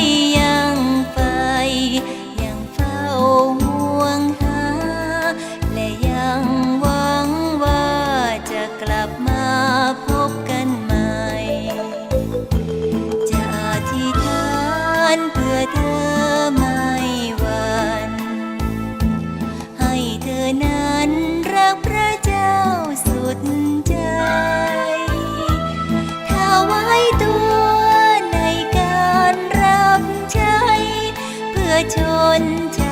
Yeah. ชนช